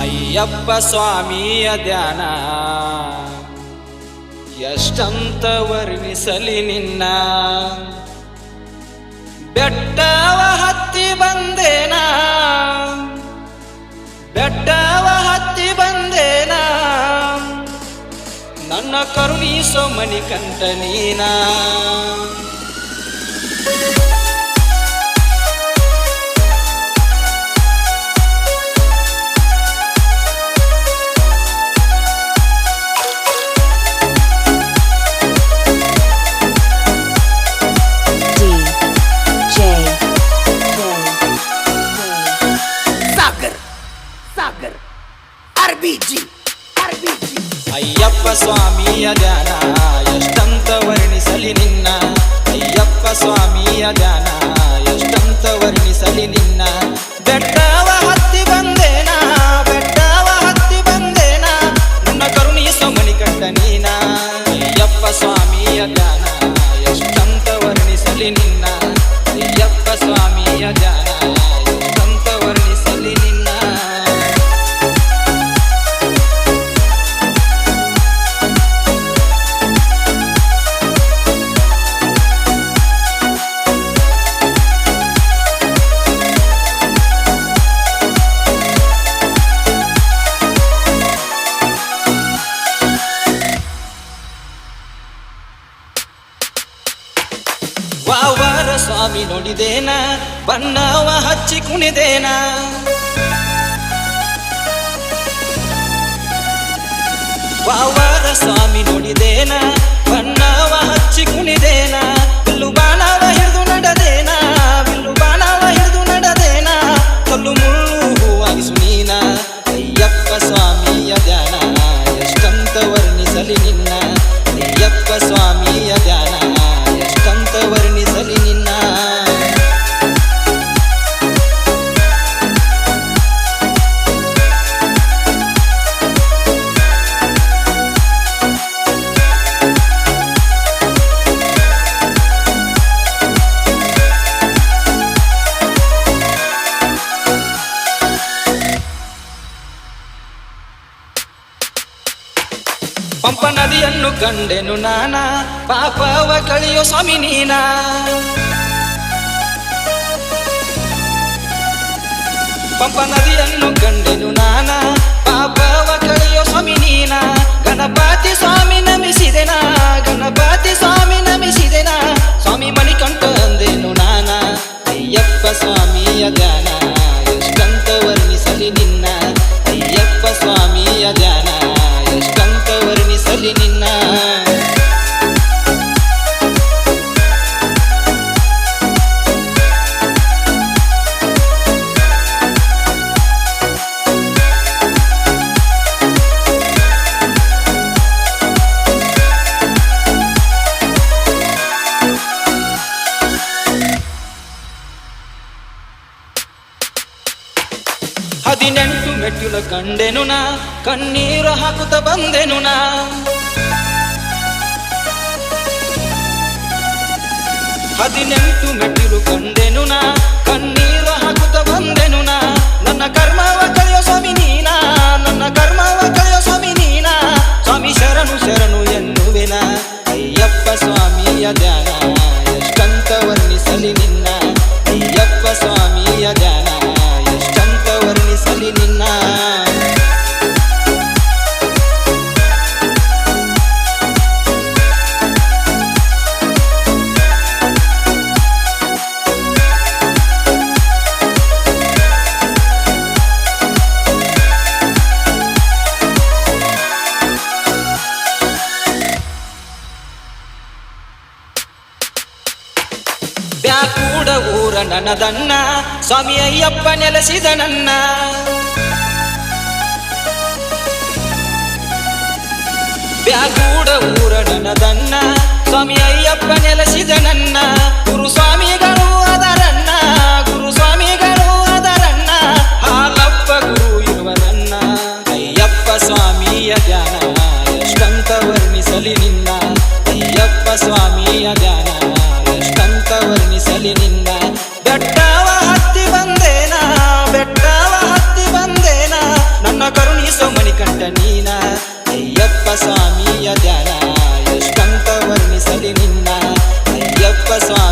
ಅಯ್ಯಪ್ಪ ಸ್ವಾಮಿಯ ಧ್ಯಾನ. ಎಷ್ಟಂತ ವರ್ಣಿಸಲಿ ನಿನ್ನ. ಬೆಟ್ಟವ ಹತ್ತಿ ಬಂದೇನಾ. ಬೆಟ್ಟವ ಹತ್ತಿ ಬಂದೇನಾ. ನನ್ನ ಕರುಣೀಸೋ ಮಣಿಕಂಠ ನೀನಾ. ಬಿಜಿ ಅರ್ಬಿಜಿ ಅಯ್ಯಪ್ಪ ಸ್ವಾಮಿಯ ದಾನ ಎಷ್ಟಂತ ವರ್ಣಿಸಲಿ ನಿನ್ನ ಬಾವರ ಸ್ವಾಮಿ ನುಡಿದೇನ? ಬಣ್ಣವ ಹಚ್ಚಿ ಕುಣಿದೇನ? ಬಾವರ ಸ್ವಾಮಿ ನುಡಿದೇನ? ಪಂಪ ನದಿಯನ್ನು ಕಂಡೆನು ನಾನ ಪಾಪವ ಕಳಿಯೋ ಸ್ವಾಮಿ ನೀನ ಪಂಪ ನದಿಯನ್ನು ಕಂಡ నెంటు మెట్టుల కండెనునా కన్నీరు హకుత బందెనునా? ಹದಿನೆಂಟು ಮೆಟ್ಟಿಲು ಕಂಡೆನು ನಾ ನನದನ್ನ ಸ್ವಾಮಿ ಅಯ್ಯಪ್ಪ ನೆಲೆಸಿದ ನನ್ನ. ಬ್ಯಾಗೂಡ ಊರ ನನದನ್ನ ಸ್ವಾಮಿ ಅಯ್ಯಪ್ಪ ನೆಲೆಸಿದ ನನ್ನ. ಗುರುಸ್ವಾಮಿಗಳು ಅದರನ್ನ ಗುರುಸ್ವಾಮಿಗಳು ಅದರನ್ನ. ಹಾಲಪ್ಪ ಗುರು ಇರುವರನ್ನ ಅಯ್ಯಪ್ಪ ಸ್ವಾಮಿಯ ಧ್ಯಾನ ಎಷ್ಟಂತ ವರ್ಣಿಸಲಿ ನಿನ್ನ. ಅಯ್ಯಪ್ಪ ಸ್ವಾಮಿಯ ಧ್ಯಾನ ಎಷ್ಟಂತ ವರ್ಣಿಸಲಿ ನಿನ್ನ. one.